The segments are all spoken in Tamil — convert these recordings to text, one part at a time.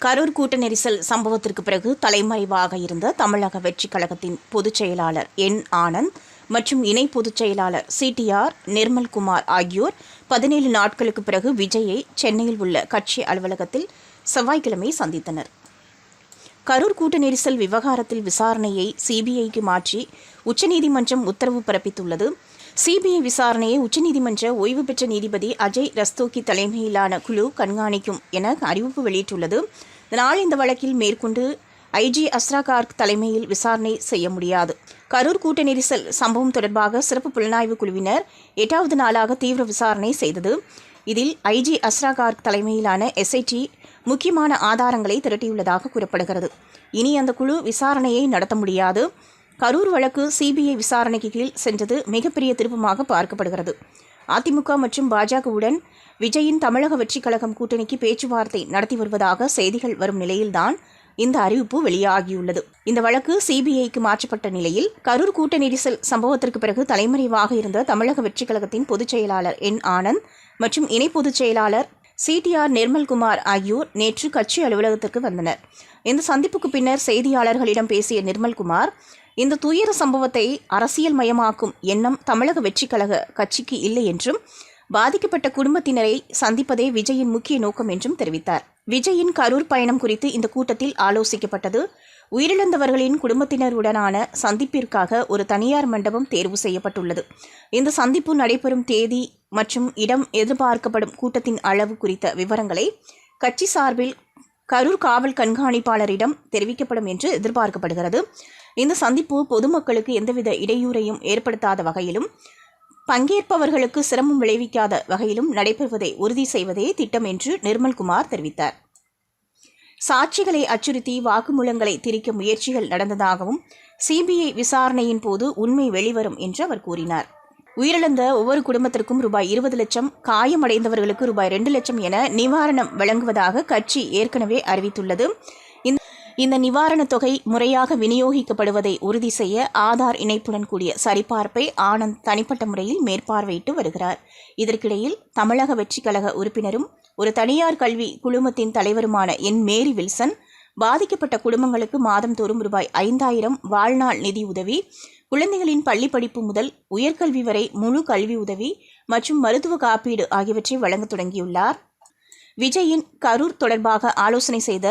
கரூர் கூட்ட நெரிசல் சம்பவத்திற்கு பிறகு தலைமறைவாக இருந்த தமிழக வெற்றிக் கழகத்தின் பொதுச் செயலாளர் என் ஆனந்த் மற்றும் இணை பொதுச் செயலாளர் சிடிஆர் நிர்மல்குமார் ஆகியோர் பதினேழு நாட்களுக்கு பிறகு விஜயை சென்னையில் உள்ள கட்சி அலுவலகத்தில் செவ்வாய்க்கிழமை சந்தித்தனர். கரூர் கூட்ட நெரிசல் விவகாரத்தில் விசாரணையை சிபிஐக்கு மாற்றி உச்சநீதிமன்றம் உத்தரவு பிறப்பித்துள்ளது. சிபிஐ விசாரணையை உச்சநீதிமன்ற ஓய்வு பெற்ற நீதிபதி அஜய் ரஸ்தோகி தலைமையிலான குழு கண்காணிக்கும் என அறிவிப்பு வெளியிட்டுள்ளது. இதனால் இந்த வழக்கில் மேற்கொண்டு ஐஜி அஸ்ரா கார்க் தலைமையில் விசாரணை செய்ய முடியாது. கரூர் கூட்ட நெரிசல் சம்பவம் தொடர்பாக சிறப்பு புலனாய்வு குழுவினர் எட்டாவது நாளாக தீவிர விசாரணை செய்தது. இதில் ஐஜி அஸ்ரா கார்க் தலைமையிலான எஸ்ஐடி முக்கியமான ஆதாரங்களை திரட்டியுள்ளதாக கூறப்படுகிறது. இனி அந்த குழு விசாரணையை நடத்த முடியாது. கரூர் வழக்கு சிபிஐ விசாரணைக்கு கீழ் சென்றது மிகப்பெரிய திருப்பமாக பார்க்கப்படுகிறது. அதிமுக மற்றும் பாஜகவுடன் விஜயின் தமிழக வெற்றிக் கழகம் கூட்டணிக்கு பேச்சுவார்த்தை நடத்தி வருவதாக செய்திகள் வரும் நிலையில்தான் இந்த அறிவிப்பு வெளியாகியுள்ளது. இந்த வழக்கு சிபிஐக்கு மாற்றப்பட்ட நிலையில் கரூர் கூட்ட நெரிசல் சம்பவத்திற்கு பிறகு தலைமறைவாக இருந்த தமிழக வெற்றிக் கழகத்தின் பொதுச் செயலாளர் என் ஆனந்த் மற்றும் இணை பொதுச் செயலாளர் சிடிஆர் நிர்மல்குமார் ஆகியோர் நேற்று கட்சி அலுவலகத்திற்கு வந்தனர். இந்த சந்திப்புக்கு பின்னர் செய்தியாளர்களிடம் பேசிய நிர்மல்குமார் இந்த துயர சம்பவத்தை அரசியல் மயமாக்கும் எண்ணம் தமிழக வெற்றிக்கழக கட்சிக்கு இல்லை என்றும் பாதிக்கப்பட்ட குடும்பத்தினரை சந்திப்பதே விஜயின் முக்கிய நோக்கம் என்றும் தெரிவித்தார். விஜயின் கரூர் பயணம் குறித்து இந்த கூட்டத்தில் ஆலோசிக்கப்பட்டது உயிரிழந்தவர்களின் குடும்பத்தினருடனான சந்திப்பிற்காக ஒரு தனியார் மண்டபம் தேர்வு செய்யப்பட்டுள்ளது. இந்த சந்திப்பு நடைபெறும் தேதி மற்றும் இடம் எதிர்பார்க்கப்படும் கூட்டத்தின் அளவு குறித்த விவரங்களை கட்சி சார்பில் கரூர் காவல் கண்காணிப்பாளரிடம் தெரிவிக்கப்படும் என்று எதிர்பார்க்கப்படுகிறது. இந்த சந்திப்பு பொதுமக்களுக்கு எந்தவித இடையூறையும் ஏற்படுத்தாத வகையிலும் பங்கேற்பவர்களுக்கு சிரமம் விளைவிக்காத வகையிலும் நடைபெறுவதை உறுதி செய்வதே திட்டம் என்று நிர்மல்குமார் தெரிவித்தார். சாட்சிகளை அச்சுறுத்தி வாக்குமூலங்களை திரிக்க முயற்சிகள் நடந்ததாகவும் சிபிஐ விசாரணையின் போது உண்மை வெளிவரும் என்று அவர் கூறினார். உயிரிழந்த ஒவ்வொரு குடும்பத்திற்கும் ரூபாய் இருபது லட்சம் காயமடைந்தவர்களுக்கு ரூபாய் ரெண்டு லட்சம் என நிவாரணம் வழங்குவதாக கட்சி ஏற்கனவே அறிவித்துள்ளது. இந்த நிவாரணத் தொகை முறையாக விநியோகிக்கப்படுவதை உறுதி செய்ய ஆதார் இணைப்புடன் கூடிய சரிபார்ப்பை ஆனந்த் தனிப்பட்ட முறையில் மேற்பார்வையிட்டு வருகிறார். இதற்கிடையில் தமிழக வெற்றிக்கழக உறுப்பினரும் ஒரு தனியார் கல்வி குழுமத்தின் தலைவருமான என். மேரி வில்சன் பாதிக்கப்பட்ட குடும்பங்களுக்கு மாதந்தோறும் ரூபாய் ஐந்தாயிரம் வாழ்நாள் நிதி உதவி குழந்தைகளின் பள்ளி படிப்பு முதல் உயர்கல்வி வரை முழு கல்வி உதவி மற்றும் மருத்துவ காப்பீடு ஆகியவற்றை வழங்க தொடங்கியுள்ளார். விஜயின் கரூர் தொடர்பாக ஆலோசனை செய்த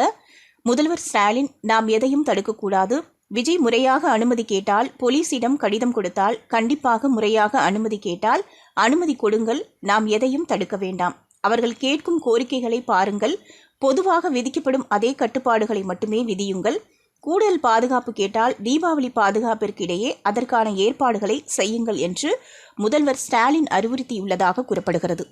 முதல்வர் ஸ்டாலின் நாம் எதையும் தடுக்கக்கூடாது. விஜய் முறையாக அனுமதி கேட்டால் போலீசிடம் கடிதம் கொடுத்தால் கண்டிப்பாக முறையாக அனுமதி கேட்டால் அனுமதி கொடுங்கள். நாம் எதையும் தடுக்க வேண்டாம். அவர்கள் கேட்கும் கோரிக்கைகளை பாருங்கள். பொதுவாக விதிக்கப்படும் அதே கட்டுப்பாடுகளை மட்டுமே விதியுங்கள். கூடுதல் பாதுகாப்பு கேட்டால் தீபாவளி பாதுகாப்பிற்கு இடையே அதற்கான ஏற்பாடுகளை செய்யுங்கள் என்று முதல்வர் ஸ்டாலின் அறிவுறுத்தியுள்ளதாக கூறப்படுகிறது.